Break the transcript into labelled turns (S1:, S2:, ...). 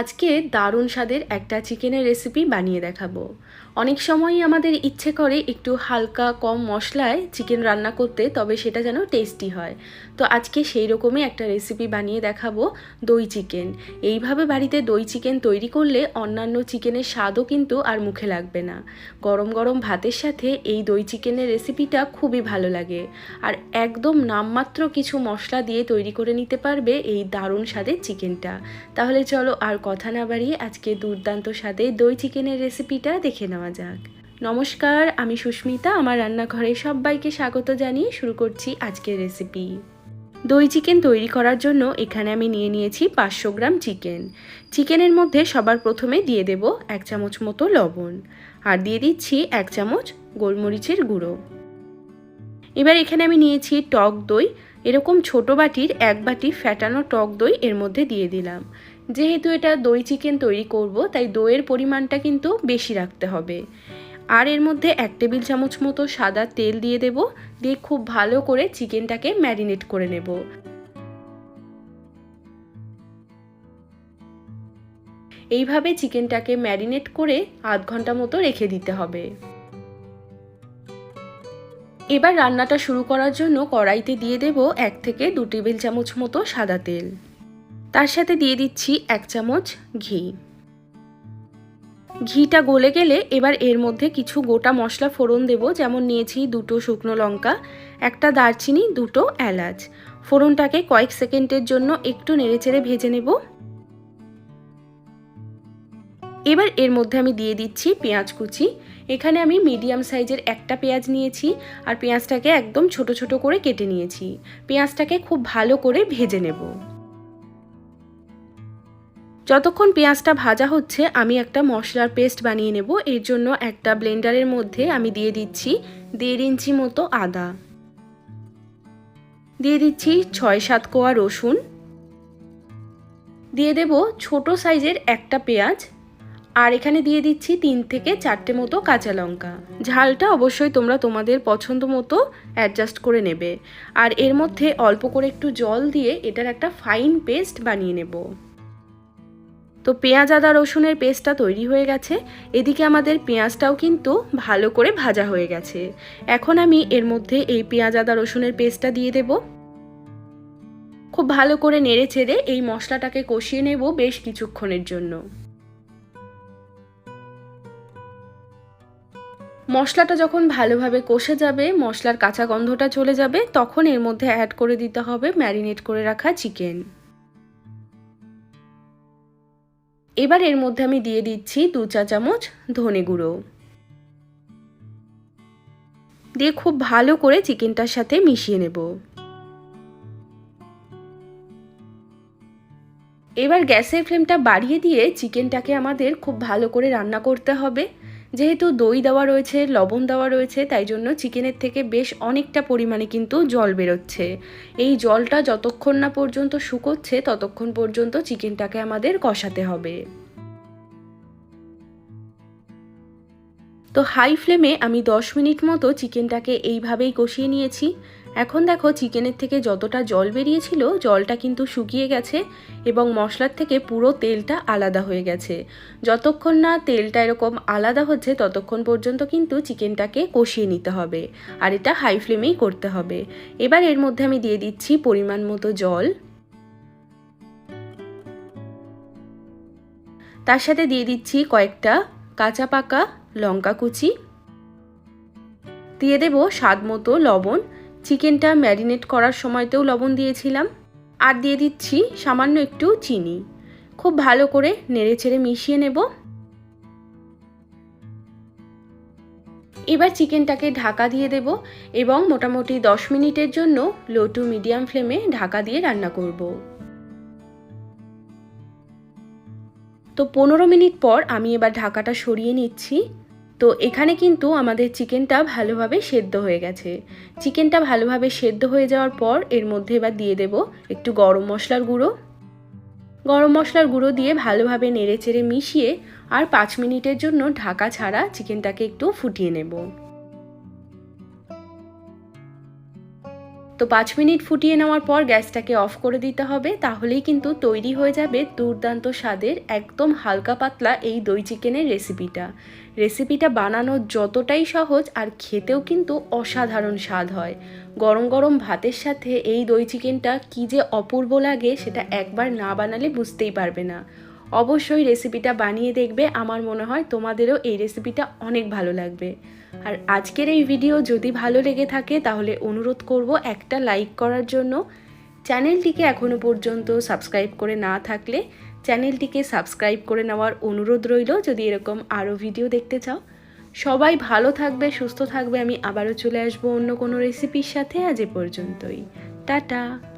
S1: আজকে দারুণ স্বাদের একটা চিকেনের রেসিপি বানিয়ে দেখাবো। অনেক সময়ই আমাদের ইচ্ছে করে একটু হালকা কম মশলায় চিকেন রান্না করতে, তবে সেটা যেন টেস্টি হয়। তো আজকে সেই রকমই একটা রেসিপি বানিয়ে দেখাবো দই চিকেন। এইভাবে বাড়িতে দই চিকেন তৈরি করলে অন্যান্য চিকেনের স্বাদও কিন্তু আর মুখে লাগবে না। গরম গরম ভাতের সাথে এই দই চিকেনের রেসিপিটা খুবই ভালো লাগে। আর একদম নামমাত্র কিছু মশলা দিয়ে তৈরি করে নিতে পারবে এই দারুণ স্বাদের চিকেনটা। তাহলে চলো আর কথা না বাড়িয়ে আজকে দুর্দান্ত স্বাদে দই চিকেনের রেসিপিটা দেখে নেওয়া যাক। নমস্কার, আমি সুস্মিতা, আমার রান্নাঘরে সবাইকে স্বাগত জানিয়ে শুরু করছি আজকের রেসিপি দই চিকেন তৈরি করার জন্য এখানে আমি নিয়ে নিয়েছি পাঁচশো গ্রাম চিকেন। চিকেনের মধ্যে সবার প্রথমে দিয়ে দেব এক চামচ মতো লবণ। আর দিয়ে দিচ্ছি এক চামচ গোলমরিচের গুঁড়ো। এবার এখানে আমি নিয়েছি টক দই। এরকম ছোট বাটির এক বাটি ফ্যাটানো টক দই এর মধ্যে দিয়ে দিলাম। যেহেতু এটা দই চিকেন তৈরি করব, তাই দইয়ের পরিমাণটা কিন্তু বেশি রাখতে হবে। আর এর মধ্যে এক টেবিল চামচ মতো সাদা তেল দিয়ে দেব, দিয়ে খুব ভালো করে চিকেনটাকে ম্যারিনেট করে নেব। এইভাবে চিকেনটাকে ম্যারিনেট করে আধ ঘণ্টা মতো রেখে দিতে হবে। এবার রান্নাটা শুরু করার জন্য কড়াইতে দিয়ে দেব এক থেকে দু টেবিল চামচ মতো সাদা তেল। তার সাথে দিয়ে দিচ্ছি এক চামচ ঘি। ঘিটা গলে গেলে এবার এর মধ্যে কিছু গোটা মশলা ফোড়ন দেব, যেমন নিয়েছি দুটো শুকনো লঙ্কা, একটা দারচিনি, দুটো এলাচ। ফোড়নটাকে কয়েক সেকেন্ডের জন্য একটু নেড়েচেড়ে ভেজে নেব। এবার এর মধ্যে আমি দিয়ে দিচ্ছি পেঁয়াজ কুচি। এখানে আমি মিডিয়াম সাইজের একটা পেঁয়াজ নিয়েছি আর পেঁয়াজটাকে একদম ছোট ছোট করে কেটে নিয়েছি। পেঁয়াজটাকে খুব ভালো করে ভেজে নেব। যতক্ষণ পেঁয়াজটা ভাজা হচ্ছে, আমি একটা মশলার পেস্ট বানিয়ে নেব। এর জন্য একটা ব্লেন্ডারের মধ্যে আমি দিয়ে দিচ্ছি দেড় ইঞ্চি মতো আদা। দিয়ে দিচ্ছি ছয় সাত কোয়া রসুন। দিয়ে দেব ছোট সাইজের একটা পেঁয়াজ। আর এখানে দিয়ে দিচ্ছি তিন থেকে চারটে মতো কাঁচা লঙ্কা। ঝালটা অবশ্যই তোমরা তোমাদের পছন্দ মতো অ্যাডজাস্ট করে নেবে। আর এর মধ্যে অল্প করে একটু জল দিয়ে এটার একটা ফাইন পেস্ট বানিয়ে নেব। তো পেঁয়াজ, আদা, রসুনের পেস্টটা তৈরি হয়ে গেছে। এদিকে আমাদের পেঁয়াজটাও কিন্তু ভালো করে ভাজা হয়ে গেছে। এখন আমি এর মধ্যে এই পেঁয়াজ, আদা, রসুনের পেস্টটা দিয়ে দেব। খুব ভালো করে নেড়ে ছেড়ে এই মশলাটাকে কষিয়ে নেব বেশ কিছুক্ষণের জন্য। মশলাটা যখন ভালোভাবে কষে যাবে, মশলার কাঁচা গন্ধটা চলে যাবে, তখন এর মধ্যে অ্যাড করে দিতে হবে ম্যারিনেট করে রাখা চিকেন এবার এর মধ্যে আমি দিয়ে দিচ্ছি দু চা চামচ ধনে গুঁড়ো। দিয়ে খুব ভালো করে চিকেনটার সাথে মিশিয়ে নেব। এবার গ্যাসের ফ্লেমটা বাড়িয়ে দিয়ে চিকেনটাকে আমাদের খুব ভালো করে রান্না করতে হবে। যেহেতু দই দেওয়া রয়েছে, লবণ দেওয়া রয়েছে, তাই জন্য চিকেনের থেকে বেশ অনেকটা পরিমাণে কিন্তু জল বেরোচ্ছে। এই জলটা যতক্ষণ না পর্যন্ত শুকোচ্ছে, ততক্ষণ পর্যন্ত চিকেনটাকে আমাদের কষাতে হবে। তো হাই ফ্লেমে আমি 10 মিনিট মতো চিকেনটাকে এইভাবেই কষিয়ে নিয়েছি। এখন দেখো চিকেনের থেকে যতটা জল বেরিয়েছিল, জলটা কিন্তু শুকিয়ে গেছে এবং মশলার থেকে পুরো তেলটা আলাদা হয়ে গেছে। যতক্ষণ না তেলটা এরকম আলাদা হচ্ছে, ততক্ষণ পর্যন্ত কিন্তু চিকেনটাকে কষিয়ে নিতে হবে আর এটা হাই ফ্লেমেই করতে হবে। এবার এর মধ্যে আমি দিয়ে দিচ্ছি পরিমাণ মতো জল। তার সাথে দিয়ে দিচ্ছি কয়েকটা কাঁচা পাকা লঙ্কা কুচি। দিয়ে দেব স্বাদ মতো লবণ চিকেনটা ম্যারিনেট করার সময়তেও লবণ দিয়েছিলাম। আর দিয়ে দিচ্ছি সামান্য একটু চিনি। খুব ভালো করে নেড়ে ছেড়ে মিশিয়ে নেব। এবার চিকেনটাকে ঢাকা দিয়ে দেব এবং মোটামুটি দশ মিনিটের জন্য লো টু মিডিয়াম ফ্লেমে ঢাকা দিয়ে রান্না করব। তো পনেরো মিনিট পর আমি এবার ঢাকাটা সরিয়ে নিচ্ছি। তো এখানে কিন্তু আমাদের চিকেনটা ভালোভাবে সেদ্ধ হয়ে গেছে। চিকেনটা ভালোভাবে সেদ্ধ হয়ে যাওয়ার পর এর মধ্যে এবার দিয়ে দেব একটু গরম মশলার গুঁড়ো। গরম মশলার গুঁড়ো দিয়ে ভালোভাবে নেড়েচেড়ে মিশিয়ে আর পাঁচ মিনিটের জন্য ঢাকা ছাড়া চিকেনটাকে একটু ফুটিয়ে নেব। তো পাঁচ মিনিট ফুটিয়ে নেওয়ার পর গ্যাসটাকে অফ করে দিতে হবে, তাহলেই কিন্তু তৈরি হয়ে যাবে দুর্দান্ত স্বাদের একদম হালকা পাতলা এই দই চিকেনের রেসিপিটা রেসিপিটা বানানো যতটাই সহজ আর খেতেও কিন্তু অসাধারণ স্বাদ হয়। গরম গরম ভাতের সাথে এই দই চিকেনটা কী যে অপূর্ব লাগে সেটা একবার না বানালে বুঝতেই পারবে না। অবশ্যই রেসিপিটা বানিয়ে দেখবে। আমার মনে হয় তোমাদেরও এই রেসিপিটা অনেক ভালো লাগবে। আর আজকের এই ভিডিও যদি ভালো লেগে থাকে, তাহলে অনুরোধ করব একটা লাইক করার জন্য। চ্যানেলটিকে এখনও পর্যন্ত সাবস্ক্রাইব করে না থাকলে, চ্যানেলটিকে সাবস্ক্রাইব করে নেওয়ার অনুরোধ রইল। যদি এরকম আরও ভিডিও দেখতে চাও। সবাই ভালো থাকবে, সুস্থ থাকবে। আমি আবারও চলে আসব অন্য কোনো রেসিপির সাথে। আজ এ পর্যন্তই। টাটা!